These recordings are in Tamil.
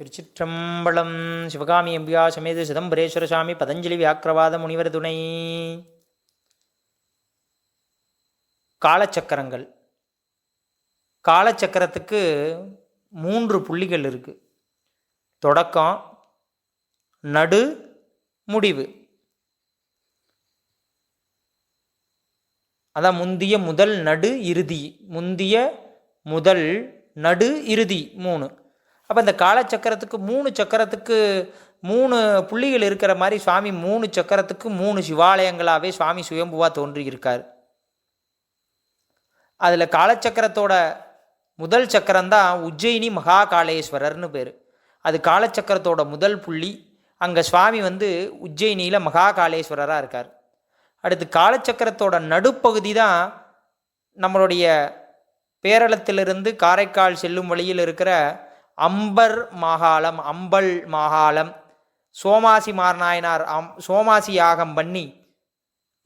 திருச்சிற்றம்பலம் சிவகாமி எம்பியா சமேத சிதம்பரேஸ்வர சாமி பதஞ்சலி வியாக்கிரவாத முனிவர் துணை. காலச்சக்கரங்கள். காலச்சக்கரத்துக்கு மூன்று புள்ளிகள் இருக்குது தொடக்கம் நடு முடிவு. அதான் முந்திய முதல் நடு இறுதி. முந்திய முதல் நடு இறுதி மூணு. அப்போ இந்த காலச்சக்கரத்துக்கு மூணு சக்கரத்துக்கு மூணு புள்ளிகள் இருக்கிற மாதிரி சுவாமி மூணு சக்கரத்துக்கு மூணு சிவாலயங்களாகவே சுவாமி சுயம்புவாக தோன்றியிருக்கார். அதில் காலச்சக்கரத்தோட முதல் சக்கரம்தான் உஜ்ஜயினி மகா காளேஸ்வரர்னு பேர். அது காலச்சக்கரத்தோட முதல் புள்ளி. அங்கே சுவாமி வந்து உஜ்ஜயினியில் மகா காளேஸ்வரராக இருக்கார். அடுத்து காலச்சக்கரத்தோட நடுப்பகுதி தான் நம்மளுடைய பேரளத்திலிருந்து காரைக்கால் செல்லும் வழியில் இருக்கிற அம்பர் மாகாளம் அம்பல் மாகாளம். சோமாசி மாரநாயனார் அம் சோமாசி யாகம் பண்ணி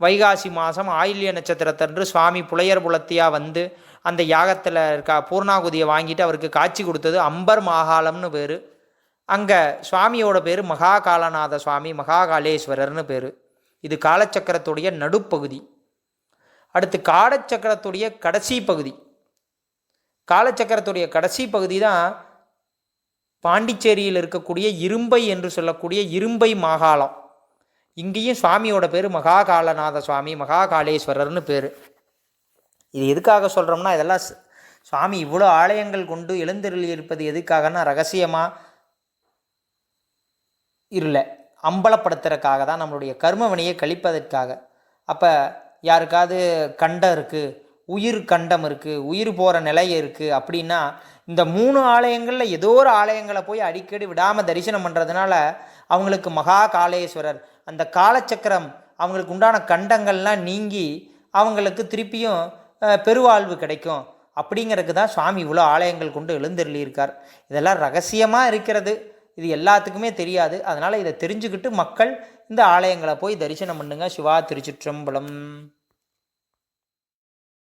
வைகாசி மாதம் ஆயில்ய நட்சத்திரத்தன்று சுவாமி புலையர் புலத்தியாக வந்து அந்த யாகத்தில் இருக்க பூர்ணாகுதியை வாங்கிட்டு அவருக்கு காட்சி கொடுத்தது அம்பர் மாகாளம்னு பேர். அங்கே சுவாமியோட பேர் மகாகாலநாத சுவாமி மகா காளேஸ்வரர்னு பேர். இது காலச்சக்கரத்துடைய நடுப்பகுதி. அடுத்து காலச்சக்கரத்துடைய கடைசி பகுதி. காலச்சக்கரத்துடைய கடைசி பகுதி தான் பாண்டிச்சேரியில் இருக்கக்கூடிய இரும்பை என்று சொல்லக்கூடிய இரும்பை மாகாளம். இங்கேயும் சுவாமியோட பேர் மகாகாலநாத சுவாமி மகா காளேஸ்வரர்னு பேர். இது எதுக்காக சொல்கிறோம்னா இதெல்லாம் சுவாமி இவ்வளோ ஆலயங்கள் கொண்டு எழுந்தருளி இருப்பது எதுக்காகன்னா ரகசியமாக இல்லை. அம்பலப்படுத்துறதுக்காக தான் நம்மளுடைய கர்மவினையை கழிப்பதற்காக. அப்போ யாருக்காவது கண்டம் இருக்குது உயிர் கண்டம் இருக்குது உயிர் போகிற நிலை இருக்குது அப்படின்னா இந்த மூணு ஆலயங்களில் ஏதோ ஒரு ஆலயங்களை போய் அடிக்கடி விடாமல் தரிசனம் பண்ணுறதுனால அவங்களுக்கு மகா காளேஸ்வரர் அந்த காலச்சக்கரம் அவங்களுக்கு உண்டான கண்டங்கள்லாம் நீங்கி அவங்களுக்கு திருப்பியும் பெருவாழ்வு கிடைக்கும். அப்படிங்கிறதுக்கு தான் சுவாமி இவ்வளோ ஆலயங்கள் கொண்டு எழுந்தருளியிருக்கார். இதெல்லாம் ரகசியமாக இருக்கிறது. இது எல்லாத்துக்குமே தெரியாது. அதனால் இதை தெரிஞ்சுக்கிட்டு மக்கள் இந்த ஆலயங்களை போய் தரிசனம் பண்ணுங்க. சிவா திருச்சிற்றம்பலம்.